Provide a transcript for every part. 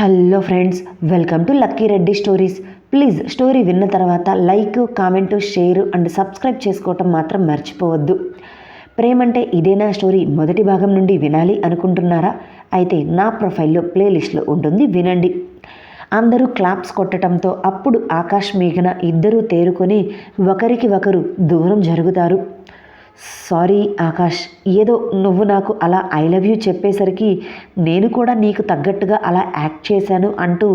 Hello friends welcome to Lucky Reddy stories. Please story విన్న తర్వాత like comment share and subscribe చేసుకోవటం మాత్రం మర్చిపోవద్దు. ప్రేమంటే ఇదేనా స్టోరీ మొదటి భాగం నుండి వినాలి అనుకుంటున్నారా? అయితే నా ప్రొఫైల్లో ప్లేలిస్ట్లో ఉంటుంది వినండి. అందరూ క్లాప్స్ కొట్టడంతో అప్పుడు ఆకాష్ మేఘన ఇద్దరూ తేరుకొని ఒకరికి ఒకరు దూరం జరుగుతారు. సారీ ఆకాష్ ఏదో నువ్వు నాకు అలా ఐ లవ్ యూ చెప్పేసరికి నేను కూడా నీకు తగ్గట్టుగా అలా యాక్ట్ చేశాను అంటూ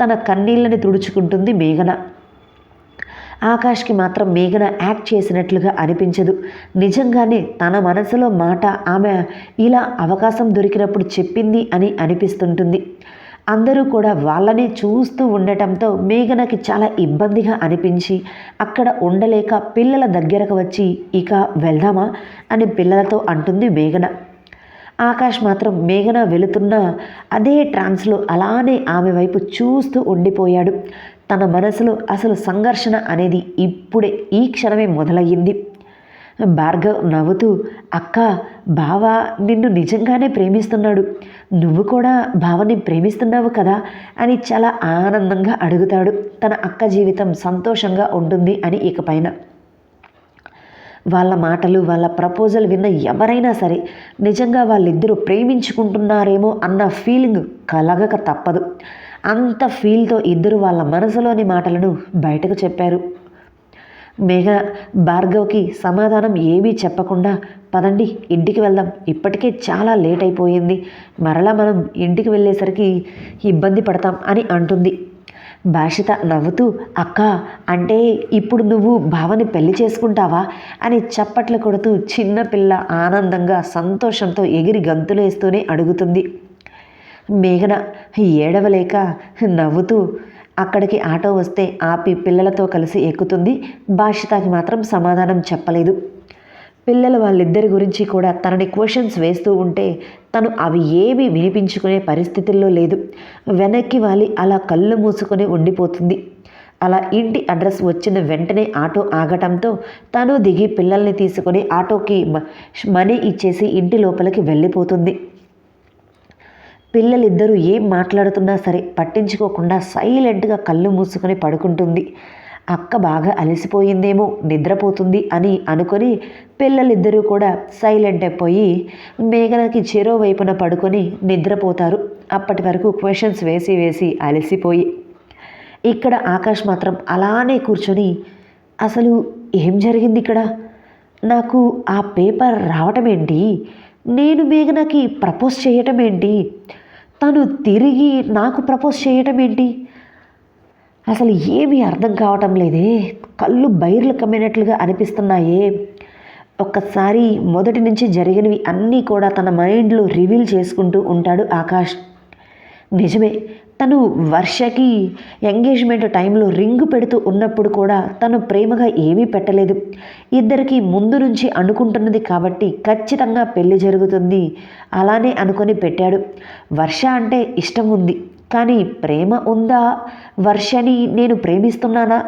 తన కన్నీళ్ళని తుడుచుకుంటుంది మేఘన. ఆకాష్కి మాత్రం మేఘన యాక్ట్ చేసినట్లుగా అనిపించదు. నిజంగానే తన మనసులో మాట ఆమె ఇలా అవకాశం దొరికినప్పుడు చెప్పింది అని అనిపిస్తుంటుంది. అందరూ కూడా వాళ్ళనే చూస్తూ ఉండటంతో మేఘనకి చాలా ఇబ్బందిగా అనిపించి అక్కడ ఉండలేక పిల్లల దగ్గరకు వచ్చి ఇక వెళ్దామా? అని పిల్లలతో అంటుంది మేఘన. ఆకాష్ మాత్రం మేఘన వెళుతున్న అదే ట్రాన్స్లో అలానే ఆమె వైపు చూస్తూ ఉండిపోయాడు. తన మనసులో అసలు సంఘర్షణ అనేది ఇప్పుడే ఈ క్షణమే మొదలయ్యింది. భార్గవ్ నవ్వుతూ అక్క బావ నిన్ను నిజంగానే ప్రేమిస్తున్నాడు. నువ్వు కూడా బావని ప్రేమిస్తున్నావు కదా? అని చాలా ఆనందంగా అడుగుతాడు. తన అక్క జీవితం సంతోషంగా ఉంటుంది అని ఇకపైన వాళ్ళ మాటలు వాళ్ళ ప్రపోజల్ విన్న ఎవరైనా సరే నిజంగా వాళ్ళిద్దరూ ప్రేమించుకుంటున్నారేమో అన్న ఫీలింగ్ కలగక తప్పదు. అంత ఫీల్తో ఇద్దరు వాళ్ళ మనసులోని మాటలను బయటకు చెప్పారు. మేఘ భార్గవ్కి సమాధానం ఏమీ చెప్పకుండా పదండి ఇంటికి వెళ్దాం. ఇప్పటికే చాలా లేట్ అయిపోయింది. మరలా మనం ఇంటికి వెళ్ళేసరికి ఇబ్బంది పడతాం అని అంటుంది. భాషిత నవ్వుతూ అక్క అంటే ఇప్పుడు నువ్వు భావని పెళ్ళి చేసుకుంటావా? అని చప్పట్లు కొడుతూ చిన్నపిల్ల ఆనందంగా సంతోషంతో ఎగిరి గంతులేస్తూనే అడుగుతుంది. మేఘన ఏడవలేక నవ్వుతూ అక్కడికి ఆటో వస్తే ఆపి పిల్లలతో కలిసి ఎక్కుతుంది. భాషితాకి మాత్రం సమాధానం చెప్పలేదు. పిల్లలు వాళ్ళిద్దరి గురించి కూడా తనని క్వశ్చన్స్ వేస్తూ ఉంటే తను అవి ఏమీ వినిపించుకునే పరిస్థితుల్లో లేదు. వెనక్కి వాలి అలా కళ్ళు మూసుకొని ఉండిపోతుంది. అలా ఇంటి అడ్రస్ వచ్చిన వెంటనే ఆటో ఆగటంతో తను దిగి పిల్లల్ని తీసుకొని ఆటోకి మనీ ఇచ్చేసి ఇంటి లోపలికి వెళ్ళిపోతుంది. పిల్లలిద్దరూ ఏం మాట్లాడుతున్నా సరే పట్టించుకోకుండా సైలెంట్గా కళ్ళు మూసుకొని పడుకుంటుంది. అక్క బాగా అలసిపోయిందేమో నిద్రపోతుంది అని అనుకొని పిల్లలిద్దరూ కూడా సైలెంట్ అయిపోయి మేఘనకి చెరో వైపున పడుకొని నిద్రపోతారు. అప్పటి వరకు క్వశ్చన్స్ వేసి వేసి అలసిపోయి. ఇక్కడ ఆకాష్ మాత్రం అలానే కూర్చొని అసలు ఏం జరిగింది ఇక్కడ? నాకు ఆ పేపర్ రావటం ఏంటి నేను మేఘనకి ప్రపోజ్ చేయటం ఏంటి తను తిరిగి నాకు ప్రపోజ్ చేయటం ఏంటి? అసలు ఏమీ అర్థం కావటం లేదే. కళ్ళు బైర్లు కమ్మినట్లుగా అనిపిస్తున్నాయే. ఒక్కసారి మొదటి నుంచి జరిగినవి అన్నీ కూడా తన మైండ్లో రివీల్ చేసుకుంటూ ఉంటాడు ఆకాష్. నిజమే. తను వర్షకి ఎంగేజ్మెంట్ టైంలో రింగ్ పెడుతూ ఉన్నప్పుడు కూడా తను ప్రేమగా ఏమీ పెట్టలేదు. ఇద్దరికి ముందు నుంచి అనుకుంటున్నది కాబట్టి ఖచ్చితంగా పెళ్ళి జరుగుతుంది. అలానే అనుకొని పెట్టాడు. వర్ష అంటే ఇష్టం ఉంది. కానీ ప్రేమ ఉందా? వర్షని నేను ప్రేమిస్తున్నానా?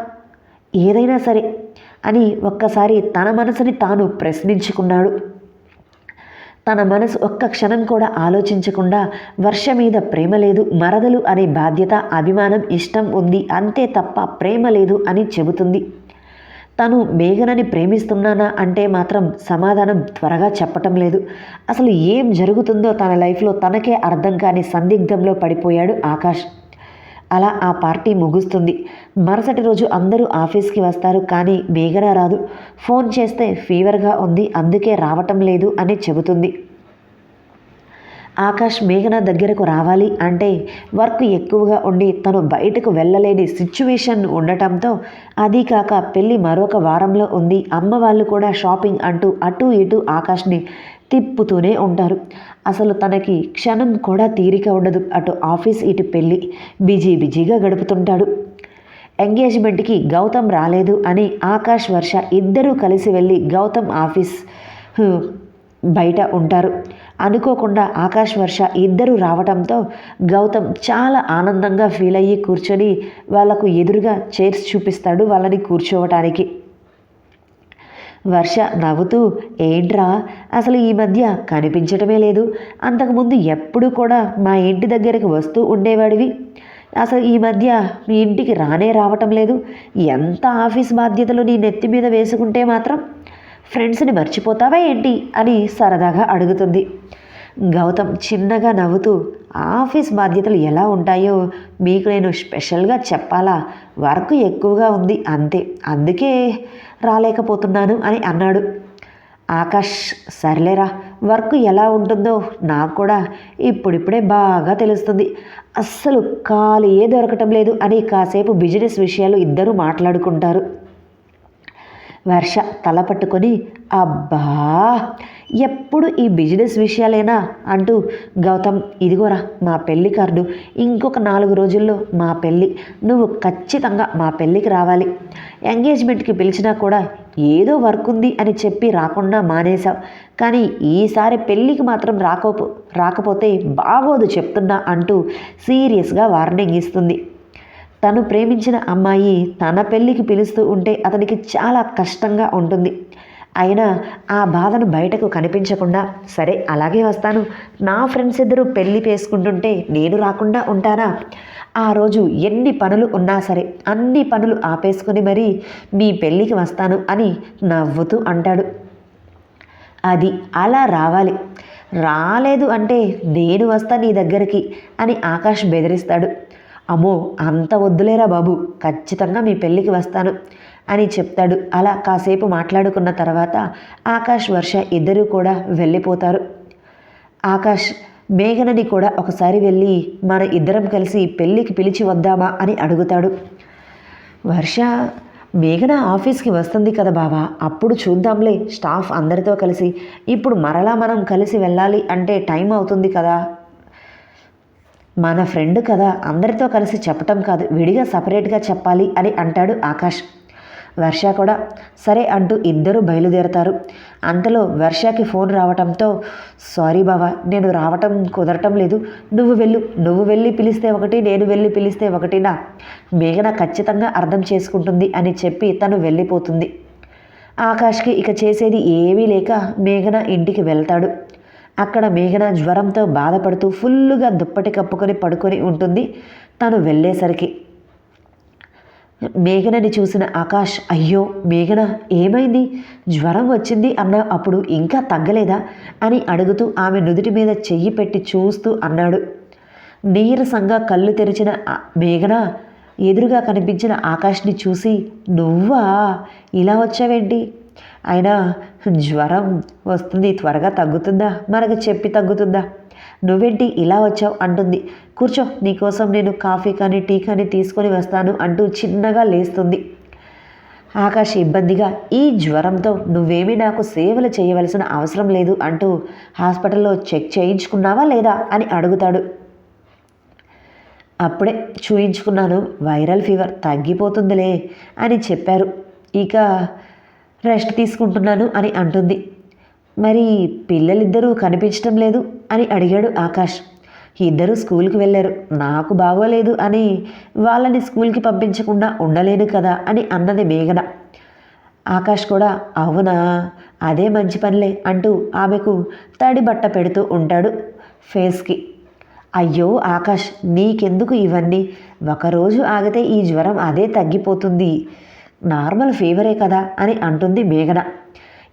ఏదైనా సరే అని ఒక్కసారి తన మనసుని తాను ప్రశ్నించుకున్నాడు. తన మనసు ఒక్క క్షణం కూడా ఆలోచించకుండా వర్ష మీద ప్రేమ లేదు మరదలు అనే బాధ్యత అభిమానం ఇష్టం ఉంది అంతే తప్ప ప్రేమ లేదు అని చెబుతుంది. తను మేఘనని ప్రేమిస్తున్నానా అంటే మాత్రం సమాధానం త్వరగా చెప్పటం లేదు. అసలు ఏం జరుగుతుందో తన లైఫ్లో తనకే అర్థం కాని సందిగ్ధంలో పడిపోయాడు ఆకాష్. అలా ఆ పార్టీ ముగుస్తుంది. మరుసటి రోజు అందరూ ఆఫీస్కి వస్తారు కానీ మేఘన రాదు. ఫోన్ చేస్తే ఫీవర్గా ఉంది అందుకే రావటం లేదు అని చెబుతుంది. ఆకాష్ మేఘన దగ్గరకు రావాలి అంటే వర్క్ ఎక్కువగా ఉండి తను బయటకు వెళ్ళలేని సిచ్యువేషన్ ఉండటంతో అది కాక పెళ్ళి మరొక వారంలో ఉంది. అమ్మ వాళ్ళు కూడా షాపింగ్ అంటూ అటు ఇటు ఆకాష్ని తిప్పుతూనే ఉంటారు. అసలు తనకి క్షణం కూడా తీరిక ఉండదు. అటు ఆఫీస్ ఇటు పెళ్ళి. బిజీ బిజీగా గడుపుతుంటాడు. ఎంగేజ్మెంట్కి గౌతమ్ రాలేదు అని ఆకాష్ వర్ష ఇద్దరూ కలిసి వెళ్ళి గౌతమ్ ఆఫీస్ బయట ఉంటారు. అనుకోకుండా ఆకాష్ వర్ష ఇద్దరు రావటంతో గౌతమ్ చాలా ఆనందంగా ఫీల్ అయ్యి కూర్చొని వాళ్ళకు ఎదురుగా చైర్స్ చూపిస్తాడు వాళ్ళని కూర్చోవటానికి. వర్ష నవ్వుతూ ఏంట్రా? అసలు ఈ మధ్య కనిపించటమే లేదు. అంతకుముందు ఎప్పుడు కూడా మా ఇంటి దగ్గరికి వస్తూ ఉండేవాడివి. అసలు ఈ మధ్య మీ ఇంటికి రానే రావటం లేదు. ఎంత ఆఫీస్ బాధ్యతలు నీ నెత్తి మీద వేసుకుంటే మాత్రం? ఫ్రెండ్స్ని మర్చిపోతావా ఏంటి? అని సరదాగా అడుగుతుంది. గౌతమ్ చిన్నగా నవ్వుతూ ఆఫీస్ బాధ్యతలు ఎలా ఉంటాయో మీకు నేను స్పెషల్గా చెప్పాలా? వర్క్ ఎక్కువగా ఉంది అంతే. అందుకే రాలేకపోతున్నాను అని అన్నాడు. ఆకాష్ సర్లేరా వర్క్ ఎలా ఉంటుందో నాకు కూడా ఇప్పుడిప్పుడే బాగా తెలుస్తుంది. అస్సలు ఖాళీయే దొరకటం లేదు అని కాసేపు బిజినెస్ విషయాలు ఇద్దరు మాట్లాడుకుంటారు. వర్ష తల పట్టుకొని అబ్బా ఎప్పుడు ఈ బిజినెస్ విషయాలేనా అంటూ గౌతమ్ ఇదిగోరా మా పెళ్ళి కార్డు. ఇంకొక నాలుగు రోజుల్లో మా పెళ్ళి నువ్వు ఖచ్చితంగా మా పెళ్ళికి రావాలి. ఎంగేజ్మెంట్కి పిలిచినా కూడా ఏదో వర్క్ ఉంది అని చెప్పి రాకుండా మానేశావు. కానీ ఈసారి పెళ్ళికి మాత్రం రాకపో రాకపోతే బాగోదు చెప్తున్నా అంటూ సీరియస్గా వార్నింగ్ ఇస్తుంది. తను ప్రేమించిన అమ్మాయి తన పెళ్ళికి పిలుస్తూ ఉంటే అతనికి చాలా కష్టంగా ఉంటుంది. అయినా ఆ బాధను బయటకు కనిపించకుండా సరే అలాగే వస్తాను. నా ఫ్రెండ్స్ ఇద్దరు పెళ్ళి చేసుకుంటుంటే నేను రాకుండా ఉంటానా? ఆ రోజు ఎన్ని పనులు ఉన్నా సరే అన్ని పనులు ఆపేసుకుని మరీ మీ పెళ్ళికి వస్తాను అని నవ్వుతూ అంటాడు. అది అలా రావాలి. రాలేదు అంటే నేను వస్తా నీ దగ్గరికి అని ఆకాష్ బెదిరిస్తాడు. అమ్మో అంత వద్దులేరా బాబు ఖచ్చితంగా మీ పెళ్ళికి వస్తాను అని చెప్తాడు. అలా కాసేపు మాట్లాడుకున్న తర్వాత ఆకాష్ వర్ష ఇద్దరూ కూడా వెళ్ళిపోతారు. ఆకాష్ మేఘనని కూడా ఒకసారి వెళ్ళి మన ఇద్దరం కలిసి పెళ్ళికి పిలిచి వద్దామా అని అడుగుతాడు. వర్ష మేఘన ఆఫీస్కి వస్తుంది కదా బావా అప్పుడు చూద్దాంలే స్టాఫ్ అందరితో కలిసి. ఇప్పుడు మరలా మనం కలిసి వెళ్ళాలి అంటే టైం అవుతుంది కదా. మన ఫ్రెండ్ కదా అందరితో కలిసి చెప్పటం కాదు విడిగా సపరేట్గా చెప్పాలి అని అంటాడు ఆకాష్. వర్ష కూడా సరే అంటూ ఇద్దరు బయలుదేరతారు. అంతలో వర్షకి ఫోన్ రావటంతో సారీ బావా నేను రావటం కుదరటం లేదు. నువ్వు వెళ్ళు నువ్వు వెళ్ళి పిలిస్తే ఒకటి నేను వెళ్ళి పిలిస్తే ఒకటినా? మేఘన ఖచ్చితంగా అర్థం చేసుకుంటుంది అని చెప్పి తను వెళ్ళిపోతుంది. ఆకాష్కి ఇక చేసేది ఏమీ లేక మేఘన ఇంటికి వెళ్తాడు. అక్కడ మేఘన జ్వరంతో బాధపడుతూ ఫుల్లుగా దుప్పటి కప్పుకొని పడుకొని ఉంటుంది. తను వెళ్ళేసరికి మేఘనని చూసిన ఆకాష్ అయ్యో మేఘన ఏమైంది? జ్వరం వచ్చింది అన్న అప్పుడు ఇంకా తగ్గలేదా? అని అడుగుతూ ఆమె నుదుటి మీద చెయ్యి పెట్టి చూస్తూ అన్నాడు. నీరసంగా కళ్ళు తెరిచిన మేఘన ఎదురుగా కనిపించిన ఆకాష్ని చూసి నువ్వా? ఇలా వచ్చావేంటి? అయినా జ్వరం వస్తుంది త్వరగా తగ్గుతుందా? మనకు చెప్పి తగ్గుతుందా? నువ్వేంటి ఇలా వచ్చావు అంటుంది. కూర్చో నీకోసం నేను కాఫీ కానీ టీ కానీ తీసుకొని వస్తాను అంటూ చిన్నగా లేస్తుంది. ఆకాష్ ఇబ్బందిగా ఈ జ్వరంతో నువ్వేమీ నాకు సేవలు చేయవలసిన అవసరం లేదు అంటూ హాస్పిటల్లో చెక్ చేయించుకున్నావా లేదా అని అడుగుతాడు. అప్పుడే చూయించుకున్నాను వైరల్ ఫీవర్ తగ్గిపోతుందిలే అని చెప్పారు. ఇక రెస్ట్ తీసుకుంటున్నాను అని అంటుంది. మరి పిల్లలిద్దరూ కనిపించడం లేదు అని అడిగాడు ఆకాష్. ఇద్దరు స్కూల్కి వెళ్ళారు. నాకు బాగోలేదు అని వాళ్ళని స్కూల్కి పంపించకుండా ఉండలేను కదా అని అన్నది మేఘన. ఆకాష్ కూడా అవునా? అదే మంచి పనిలే అంటూ ఆమెకు తడి బట్ట పెడుతూ ఉంటాడు ఫేస్కి. అయ్యో ఆకాష్ నీకెందుకు ఇవన్నీ? ఒకరోజు ఆగితే ఈ జ్వరం అదే తగ్గిపోతుంది. నార్మల్ ఫీవరే కదా అని అంటుంది మేఘన.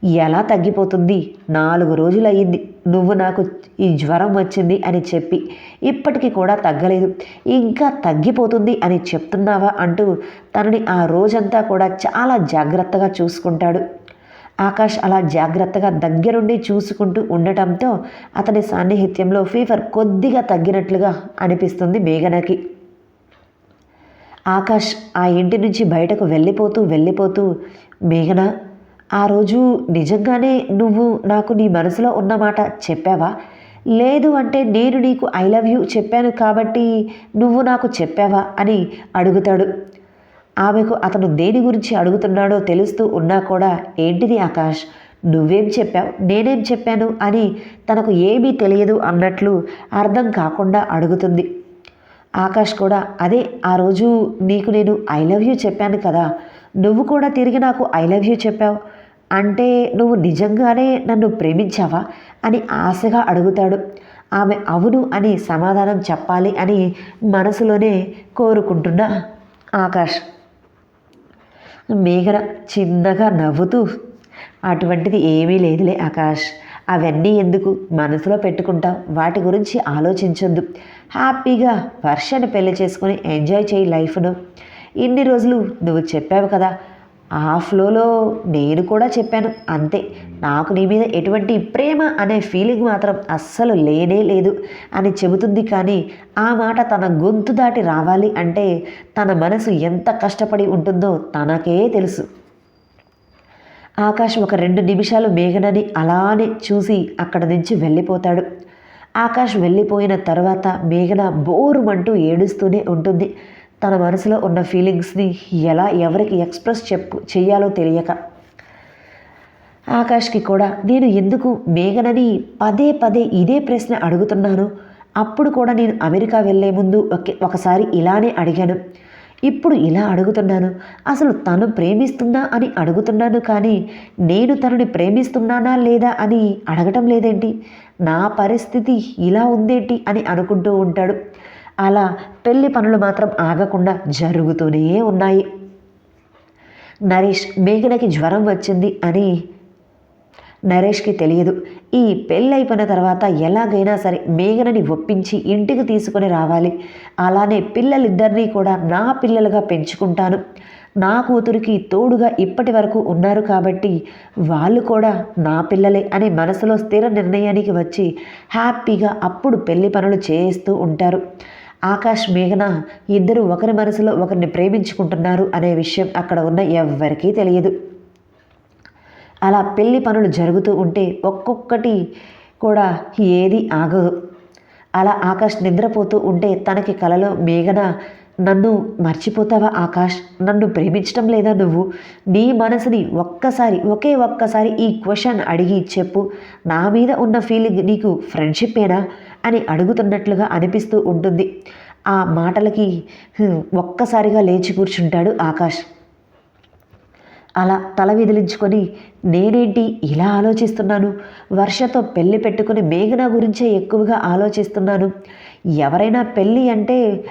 ఎలా తగ్గిపోతుంది? నాలుగు రోజులయ్యింది. నువ్వు నాకు ఈ జ్వరం వచ్చింది అని చెప్పి ఇప్పటికీ కూడా తగ్గలేదు. ఇంకా తగ్గిపోతుంది అని చెప్తున్నావా అంటూ తనని ఆ రోజంతా కూడా చాలా జాగ్రత్తగా చూసుకుంటాడు. ఆకాష్ అలా జాగ్రత్తగా దగ్గరుండి చూసుకుంటూ ఉండటంతో అతని సాన్నిహిత్యంలో ఫీవర్ కొద్దిగా తగ్గినట్లుగా అనిపిస్తుంది మేఘనకి. ఆకాష్ ఆ ఇంటి నుంచి బయటకు వెళ్ళిపోతూ వెళ్ళిపోతూ మేఘన ఆ రోజు నిజంగానే నువ్వు నాకు నీ మనసులో ఉన్నమాట చెప్పావా? లేదు అంటే నేను నీకు ఐ లవ్ యూ చెప్పాను కాబట్టి నువ్వు నాకు చెప్పావా? అని అడుగుతాడు. ఆమెకు అతను దేని గురించి అడుగుతున్నాడో తెలుస్తూ ఉన్నా కూడా ఏంటిది ఆకాష్? నువ్వేం చెప్పావు? నేనేం చెప్పాను? అని తనకు ఏమీ తెలియదు అన్నట్లు అర్థం కాకుండా అడుగుతుంది. ఆకాష్ కూడా అదే ఆ రోజు నీకు నేను ఐ లవ్ యూ చెప్పాను కదా నువ్వు కూడా తిరిగి నాకు ఐ లవ్ యూ చెప్పావు. అంటే నువ్వు నిజంగానే నన్ను ప్రేమించావా? అని ఆశగా అడుగుతాడు. ఆమె అవును అని సమాధానం చెప్పాలి అని మనసులోనే కోరుకుంటున్న ఆకాష్. మేఘన చిన్నగా నవ్వుతూ అటువంటిది ఏమీ లేదులే ఆకాష్. అవన్నీ ఎందుకు మనసులో పెట్టుకుంటావు? వాటి గురించి ఆలోచించొద్దు. హ్యాపీగా వర్షాన్ని పెళ్ళి చేసుకొని ఎంజాయ్ చేయి లైఫ్ను. ఇన్ని రోజులు నువ్వు చెప్పావు కదా ఆ ఫ్లోలో నేను కూడా చెప్పాను అంతే. నాకు నీ మీద ఎటువంటి ప్రేమ అనే ఫీలింగ్ మాత్రం అస్సలు లేనే లేదు అని చెబుతుంది కానీ ఆ మాట తన గొంతు దాటి రావాలి అంటే తన మనసు ఎంత కష్టపడి ఉంటుందో తనకే తెలుసు. ఆకాశం ఒక రెండు నిమిషాలు మేఘనని అలానే చూసి అక్కడ నుంచి వెళ్ళిపోతాడు. ఆకాష్ వెళ్ళిపోయిన తర్వాత మేఘన బోరుమంటూ ఏడుస్తూనే ఉంటుంది. తన మనసులో ఉన్న ఫీలింగ్స్ని ఎలా ఎవరికి ఎక్స్ప్రెస్ చెప్పు చెయ్యాలో తెలియక. ఆకాష్కి కూడా నేను ఎందుకు మేఘనని పదే పదే ఇదే ప్రశ్న అడుగుతున్నాను? అప్పుడు కూడా నేను అమెరికా వెళ్ళే ముందు ఒకే ఒకసారి ఇలానే అడిగాను. ఇప్పుడు ఇలా అడుగుతున్నాను. అసలు తను ప్రేమిస్తుందా అని అడుగుతున్నాను కానీ నేను తనని ప్రేమిస్తున్నానా లేదా అని అడగటం లేదేంటి? నా పరిస్థితి ఇలా ఉందేంటి అని అనుకుంటూ ఉంటాడు. అలా పెళ్ళి పనులు మాత్రం ఆగకుండా జరుగుతూనే ఉన్నాయి. నరేష్ మేఘనకి జ్వరం వచ్చింది అని నరేష్కి తెలియదు. ఈ పెళ్ళైపోయిన తర్వాత ఎలాగైనా సరే మేఘనని ఒప్పించి ఇంటికి తీసుకొని రావాలి. అలానే పిల్లలిద్దరినీ కూడా నా పిల్లలుగా పెంచుకుంటాను. నా కూతురికి తోడుగా ఇప్పటి వరకు ఉన్నారు కాబట్టి వాళ్ళు కూడా నా పిల్లలే అనే మనసులో స్థిర నిర్ణయానికి వచ్చి హ్యాపీగా అప్పుడు పెళ్ళి పనులు చేస్తూ ఉంటారు. ఆకాష్ మేఘన ఇద్దరు ఒకరి మనసులో ఒకరిని ప్రేమించుకుంటున్నారు అనే విషయం అక్కడ ఉన్న ఎవ్వరికీ తెలియదు. అలా పెళ్ళి పనులు జరుగుతూ ఉంటే ఒక్కొక్కటి కూడా ఏది ఆగదు. అలా ఆకాష్ నిద్రపోతూ ఉంటే తనకి కలలో మేఘన నన్ను మర్చిపోతావా ఆకాష్? నన్ను ప్రేమించడం లేదా నువ్వు? నీ మనసుని ఒక్కసారి ఒకే ఒక్కసారి ఈ క్వశ్చన్ అడిగి చెప్పు. నా మీద ఉన్న ఫీలింగ్ నీకు ఫ్రెండ్షిప్పేనా? అని అడుగుతున్నట్లుగా అనిపిస్తూ ఉంటుంది. ఆ మాటలకి ఒక్కసారిగా లేచి కూర్చుంటాడు ఆకాష్. అలా తల విదిలించుకొని నేనేంటి ఇలా ఆలోచిస్తున్నాను? వర్షతో పెళ్ళి పెట్టుకుని మేఘన గురించే ఎక్కువగా ఆలోచిస్తున్నాను. ఎవరైనా పెళ్ళి అంటే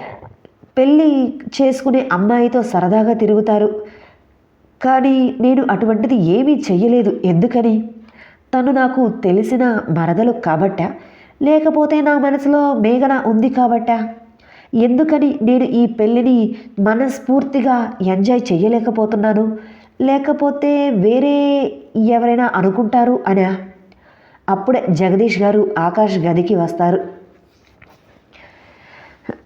పెళ్ళి చేసుకునే అమ్మాయితో సరదాగా తిరుగుతారు. కానీ నేను అటువంటిది ఏమీ చెయ్యలేదు. ఎందుకని? తను నాకు తెలిసిన మరదలు కాబట్టా? లేకపోతే నా మనసులో మేఘన ఉంది కాబట్టా? ఎందుకని నేను ఈ పెళ్ళిని మనస్ఫూర్తిగా ఎంజాయ్ చేయలేకపోతున్నాను లేకపోతే వేరే ఎవరైనా అనుకుంటారు అనా? అప్పుడే జగదీష్ గారు ఆకాష్ గదికి వస్తారు.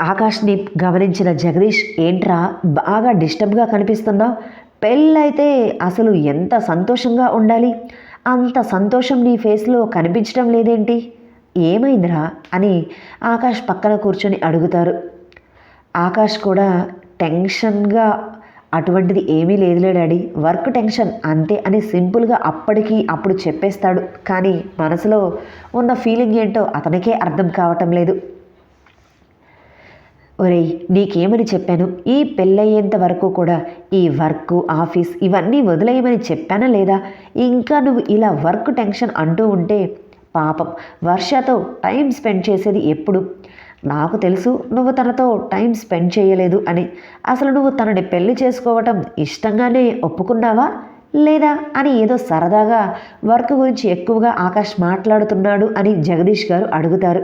ఆకాష్ని గమనించిన జగదీష్ ఏంట్రా బాగా డిస్టర్బ్గా కనిపిస్తున్నావు. పెళ్ళైతే అసలు ఎంత సంతోషంగా ఉండాలి? అంత సంతోషం నీ ఫేస్లో కనిపించడం లేదేంటి? ఏమైందిరా? అని ఆకాష్ పక్కన కూర్చొని అడుగుతారు. ఆకాష్ కూడా టెన్షన్గా అటువంటిది ఏమీ లేదులే డాడీ. వర్క్ టెన్షన్ అంతే అని సింపుల్గా అప్పటికి అప్పుడు చెప్పేస్తాడు. కానీ మనసులో ఉన్న ఫీలింగ్ ఏంటో అతనికే అర్థం కావటం లేదు. ఒరేయ్ నీకేమని చెప్పాను? ఈ పెళ్ళయ్యేంత వరకు కూడా ఈ వర్క్ ఆఫీస్ ఇవన్నీ వదిలేయమని చెప్పానా లేదా? ఇంకా నువ్వు ఇలా వర్క్ టెన్షన్ అంటూ ఉంటే పాపం వర్షతో టైం స్పెండ్ చేసేది ఎప్పుడు? నాకు తెలుసు నువ్వు తనతో టైం స్పెండ్ చేయలేదు అని. అసలు నువ్వు తనని పెళ్ళి చేసుకోవటం ఇష్టంగానే ఒప్పుకున్నావా లేదా అని ఏదో సరదాగా వర్క్ గురించి ఎక్కువగా ఆకాష్ మాట్లాడుతున్నాడు అని జగదీష్ గారు అడుగుతారు.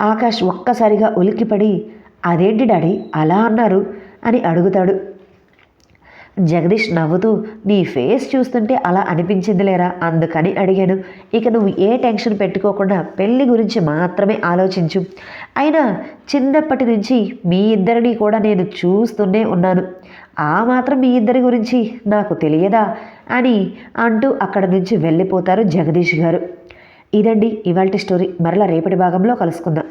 ఆకాష్ ఒక్కసారిగా ఉలిక్కిపడి అదేంటి డాడీ అలా అన్నారు అని అడుగుతాడు. జగదీష్ నవ్వుతూ నీ ఫేస్ చూస్తుంటే అలా అనిపించింది లేరా? అందుకని అడిగాను ఇక నువ్వు ఏ టెన్షన్ పెట్టుకోకుండా పెళ్ళి గురించి మాత్రమే ఆలోచించు. అయినా చిన్నప్పటి నుంచి మీ ఇద్దరిని కూడా నేను చూస్తూనే ఉన్నాను. ఆ మాత్రం మీ ఇద్దరి గురించి నాకు తెలియదా? అని అంటూ అక్కడ నుంచి వెళ్ళిపోతారు జగదీష్ గారు. ఇదండి ఇవాళ స్టోరీ. మరలా రేపటి భాగంలో కలుసుకుందాం.